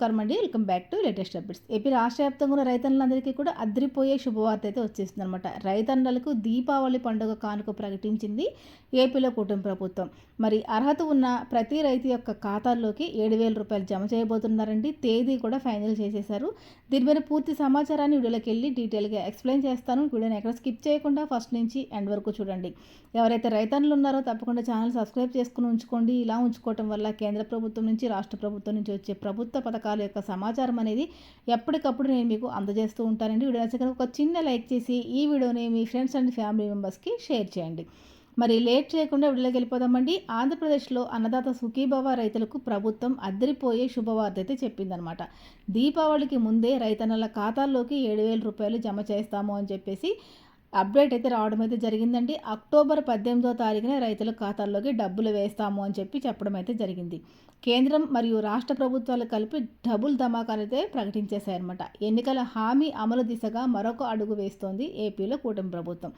నమస్కారం అండి. Welcome back to latest updates. AP రాష్ట్ర వ్యాప్తంగా ఉన్న రైతన్నులందరికీ కూడా అద్రిపోయే శుభవార్త అయితే వచ్చేసింది అనమాట రైతన్నలకు దీపావళి పండుగ కానుక ప్రకటించింది ఏపీలో కుటుంబ ప్రభుత్వం. మరి అర్హత ఉన్న ప్రతి రైతు యొక్క ఖాతాల్లోకి ఏడు వేల రూపాయలు జమ చేయబోతున్నారండి. తేదీ కూడా ఫైనల్ చేసేశారు. దీనిపైన పూర్తి సమాచారాన్ని వీడియోలోకి వెళ్ళి డీటెయిల్గా ఎక్స్ప్లెయిన్ చేస్తాను. వీడియోని ఎక్కడ స్కిప్ చేయకుండా ఫస్ట్ నుంచి ఎండ్ వరకు చూడండి. ఎవరైతే రైతన్నులు ఉన్నారో తప్పకుండా ఛానల్ సబ్స్క్రైబ్ చేసుకుని ఉంచుకోండి. ఇలా ఉంచుకోవటం వల్ల కేంద్ర ప్రభుత్వం నుంచి రాష్ట్ర ప్రభుత్వం నుంచి వచ్చే ప్రభుత్వ పథకాలు యొక్క సమాచారం అనేది ఎప్పటికప్పుడు నేను మీకు అందజేస్తూ ఉంటానండి. వీడియో నచ్చక ఒక చిన్న లైక్ చేసి ఈ వీడియోని మీ ఫ్రెండ్స్ అండ్ ఫ్యామిలీ మెంబర్స్కి షేర్ చేయండి. మరి లేట్ చేయకుండా విడుదలకి వెళ్ళిపోదామండి. ఆంధ్రప్రదేశ్లో అన్నదాత సుఖీభవ రైతులకు ప్రభుత్వం అద్దరిపోయే శుభవార్త అయితే చెప్పిందనమాట. దీపావళికి ముందే రైతన్నల ఖాతాల్లోకి ఏడు వేల రూపాయలు జమ చేస్తాము అని చెప్పేసి అప్డేట్ అయితే రావడం అయితే జరిగిందండి. అక్టోబర్ పద్దెనిమిదో తారీఖున రైతుల ఖాతాల్లోకి డబ్బులు వేస్తాము అని చెప్పి చెప్పడం అయితే జరిగింది. కేంద్రం మరియు రాష్ట్ర ప్రభుత్వాలు కలిపి డబుల్ ధమాకాలు అయితే ప్రకటించేశాయన్నమాట. ఎన్నికల హామీ అమలు దిశగా మరొక అడుగు వేస్తోంది ఏపీలో కూటమి ప్రభుత్వం.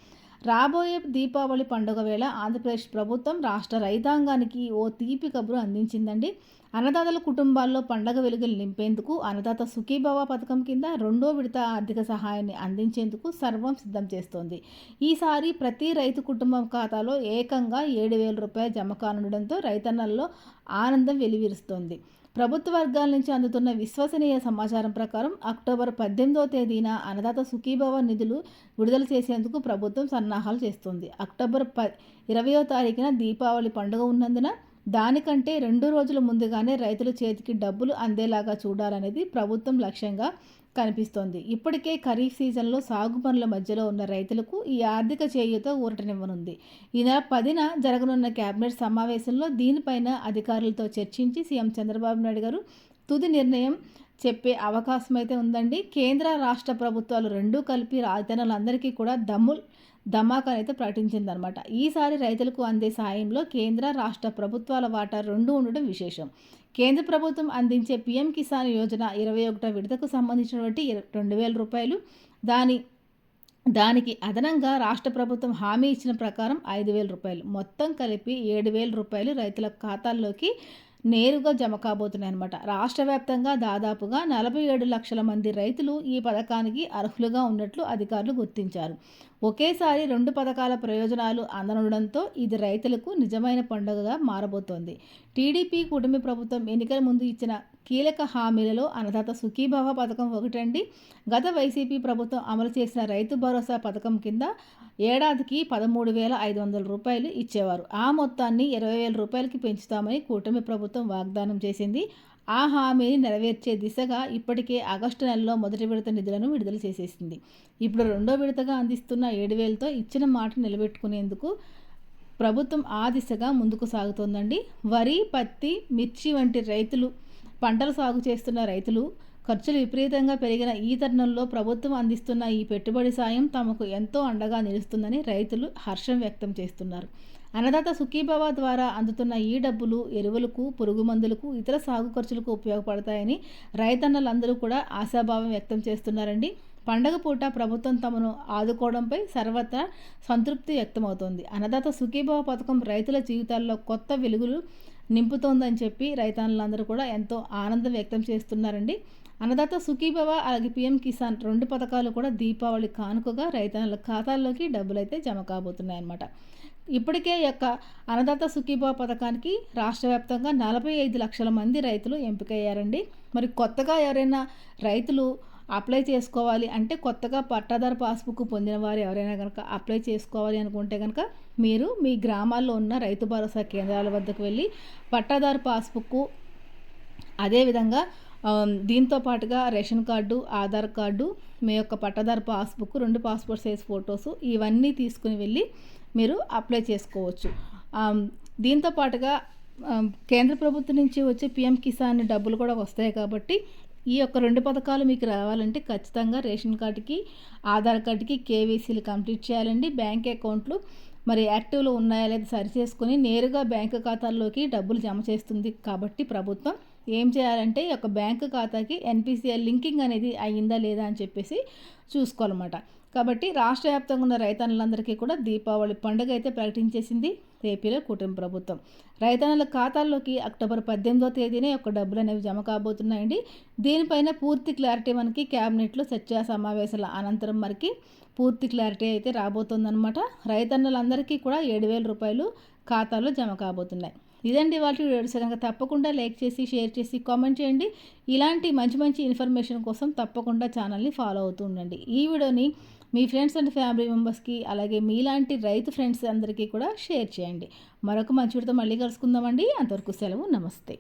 రాబోయే దీపావళి పండుగ వేళ ఆంధ్రప్రదేశ్ ప్రభుత్వం రాష్ట్ర రైతాంగానికి ఓ తీపి కబురు అందించిందండి. అన్నదాతల కుటుంబాల్లో పండగ వెలుగులు నింపేందుకు అన్నదాత సుఖీభవ పథకం కింద రెండో విడత ఆర్థిక సహాయాన్ని అందించేందుకు సర్వం సిద్ధం చేస్తోంది. ఈసారి ప్రతి రైతు కుటుంబం ఖాతాలో ఏకంగా ఏడు వేల రూపాయలు జమ కానుండడంతో రైతన్నల్లో ఆనందం వెలివిరుస్తోంది. ప్రభుత్వ వర్గాల నుంచి అందుతున్న విశ్వసనీయ సమాచారం ప్రకారం అక్టోబర్ పద్దెనిమిదవ తేదీన అన్నదాత సుఖీభవ నిధులు విడుదల చేసేందుకు ప్రభుత్వం సన్నాహాలు చేస్తుంది. అక్టోబర్ ప ఇరవయో తారీఖున దీపావళి పండుగ ఉన్నందున దానికంటే రెండు రోజుల ముందుగానే రైతుల చేతికి డబ్బులు అందేలాగా చూడాలనేది ప్రభుత్వం లక్ష్యంగా కనిపిస్తోంది. ఇప్పటికే ఖరీఫ్ సీజన్లో సాగు పనుల మధ్యలో ఉన్న రైతులకు ఈ ఆర్థిక చేయూత ఊరటనివ్వనుంది. ఈ నెల పదిన జరగనున్న కేబినెట్ సమావేశంలో దీనిపైన అధికారులతో చర్చించి సీఎం చంద్రబాబు నాయుడు గారు తుది నిర్ణయం చెప్పే అవకాశం అయితే ఉందండి. కేంద్ర రాష్ట్ర ప్రభుత్వాలు రెండూ కలిపి రైతన్నలందరికీ కూడా దమ్ముల్ ధమాకా అయితే ప్రకటించిందనమాట. ఈసారి రైతులకు అందే సాయంలో కేంద్ర రాష్ట్ర ప్రభుత్వాల వాటా రెండు ఉండడం విశేషం. కేంద్ర ప్రభుత్వం అందించే పీఎం కిసాన్ యోజన ఇరవై ఒకటో విడతకు సంబంధించినటువంటి రెండు వేల రూపాయలు. దాని దానికి అదనంగా రాష్ట్ర ప్రభుత్వం హామీ ఇచ్చిన ప్రకారం ఐదు వేల రూపాయలు. మొత్తం కలిపి ఏడు వేల రూపాయలు రైతుల ఖాతాల్లోకి నేరుగా జమ కాబోతున్నాయి అనమాట రాష్ట్ర వ్యాప్తంగా దాదాపుగా నలభై ఏడు లక్షల మంది రైతులు ఈ పథకానికి అర్హులుగా ఉన్నట్లు అధికారులు గుర్తించారు. ఒకేసారి రెండు పథకాల ప్రయోజనాలు అందనుండడంతో ఇది రైతులకు నిజమైన పండుగగా మారబోతోంది. టీడీపీ కుటుంబ ప్రభుత్వం ఎన్నికల ముందు ఇచ్చిన కీలక హామీలలో అన్నదాత సుఖీభావ పథకం ఒకటండి. గత వైసీపీ ప్రభుత్వం అమలు చేసిన రైతు భరోసా పథకం కింద ఏడాదికి పదమూడు వేల ఐదు వందల రూపాయలు ఇచ్చేవారు. ఆ మొత్తాన్ని ఇరవై వేల రూపాయలకి పెంచుతామని కూటమి ప్రభుత్వం వాగ్దానం చేసింది. ఆ హామీని నెరవేర్చే దిశగా ఇప్పటికే ఆగస్టు నెలలో మొదటి విడత నిధులను విడుదల చేసేసింది. ఇప్పుడు రెండో విడతగా అందిస్తున్న ఏడు వేలతో ఇచ్చిన మాట నిలబెట్టుకునేందుకు ప్రభుత్వం ఆ దిశగా ముందుకు సాగుతోందండి. వరి పత్తి మిర్చి వంటి రైతులు పంటలు సాగు చేస్తున్న రైతులు ఖర్చులు విపరీతంగా పెరిగిన ఈ తరుణంలో ప్రభుత్వం అందిస్తున్న ఈ పెట్టుబడి సాయం తమకు ఎంతో అండగా నిలుస్తుందని రైతులు హర్షం వ్యక్తం చేస్తున్నారు. అన్నదాత సుఖీభావ ద్వారా అందుతున్న ఈ డబ్బులు ఎరువులకు పురుగు మందులకు ఇతర సాగు ఖర్చులకు ఉపయోగపడతాయని రైతన్నలందరూ కూడా ఆశాభావం వ్యక్తం చేస్తున్నారండి. పండగ పూట ప్రభుత్వం తమను ఆదుకోవడంపై సర్వత్రా సంతృప్తి వ్యక్తమవుతోంది. అన్నదాత సుఖీభావ పథకం రైతుల జీవితాల్లో కొత్త వెలుగులు నింపుతోందని చెప్పి రైతన్నులందరూ కూడా ఎంతో ఆనందం వ్యక్తం చేస్తున్నారండి. అన్నదాత సుఖీభవ అలాగే పిఎం కిసాన్ రెండు పథకాలు కూడా దీపావళి కానుకగా రైతన్నుల ఖాతాల్లోకి డబ్బులు అయితే జమ కాబోతున్నాయన్నమాట. ఇప్పటికే యొక్క అన్నదాత సుఖీభవ పథకానికి రాష్ట్ర వ్యాప్తంగా నలభై ఐదు లక్షల మంది రైతులు ఎంపికయ్యారండి. మరి కొత్తగా ఎవరైనా రైతులు అప్లై చేసుకోవాలి అంటే కొత్తగా పట్టాదారు పాస్బుక్ పొందిన వారు ఎవరైనా కనుక అప్లై చేసుకోవాలి అనుకుంటే కనుక మీరు మీ గ్రామాల్లో ఉన్న రైతు భరోసా కేంద్రాల వద్దకు వెళ్ళి పట్టాదారు పాస్బుక్ అదేవిధంగా దీంతో పాటుగా రేషన్ కార్డు ఆధార్ కార్డు మీ యొక్క పట్టాదారు పాస్బుక్ రెండు పాస్పోర్ట్ సైజ్ ఫొటోస్ ఇవన్నీ తీసుకుని వెళ్ళి మీరు అప్లై చేసుకోవచ్చు. దీంతో పాటుగా కేంద్ర ప్రభుత్వం నుంచి వచ్చే పిఎం కిసాన్ డబ్బులు కూడా వస్తాయి కాబట్టి ఈ యొక్క రెండు పథకాలు మీకు రావాలంటే ఖచ్చితంగా రేషన్ కార్డుకి ఆధార్ కార్డుకి కేవీసీలు కంప్లీట్ చేయాలండి. బ్యాంక్ అకౌంట్లు మరి యాక్టివ్లో ఉన్నాయా లేదా సరి చేసుకుని నేరుగా బ్యాంకు ఖాతాల్లోకి డబ్బులు జమ చేస్తుంది కాబట్టి ప్రభుత్వం ఏం చేయాలంటే ఈ యొక్క బ్యాంకు ఖాతాకి ఎన్పిసిఐ లింకింగ్ అనేది అయ్యిందా లేదా అని చెప్పేసి చూసుకోవాలన్నమాట. కాబట్టి రాష్ట్ర వ్యాప్తంగా ఉన్న రైతన్నులందరికీ కూడా దీపావళి పండుగ అయితే ప్రకటించేసింది ఏపీలో కుటుంబ ప్రభుత్వం. రైతన్నుల ఖాతాల్లోకి అక్టోబర్ పద్దెనిమిదో తేదీనే ఒక డబ్బులు అనేవి జమ కాబోతున్నాయండి. దీనిపైన పూర్తి క్లారిటీ మనకి క్యాబినెట్లో చర్చా సమావేశాల అనంతరం మనకి పూర్తి క్లారిటీ అయితే రాబోతుందన్నమాట. రైతన్నులందరికీ కూడా ఏడు వేల రూపాయలు ఖాతాలో జమ కాబోతున్నాయి. ఇదండి వాటి వీడియోస్ కనుక తప్పకుండా లైక్ చేసి షేర్ చేసి కామెంట్ చేయండి. ఇలాంటి మంచి మంచి ఇన్ఫర్మేషన్ కోసం తప్పకుండా ఛానల్ని ఫాలో అవుతూ ఉండండి. ఈ వీడియోని మీ ఫ్రెండ్స్ అండ్ ఫ్యామిలీ మెంబర్స్కి అలాగే మీలాంటి రైతు ఫ్రెండ్స్ అందరికీ కూడా షేర్ చేయండి. మరొక మంచి మళ్ళీ కలుసుకుందామండి. అంతవరకు సెలవు. నమస్తే.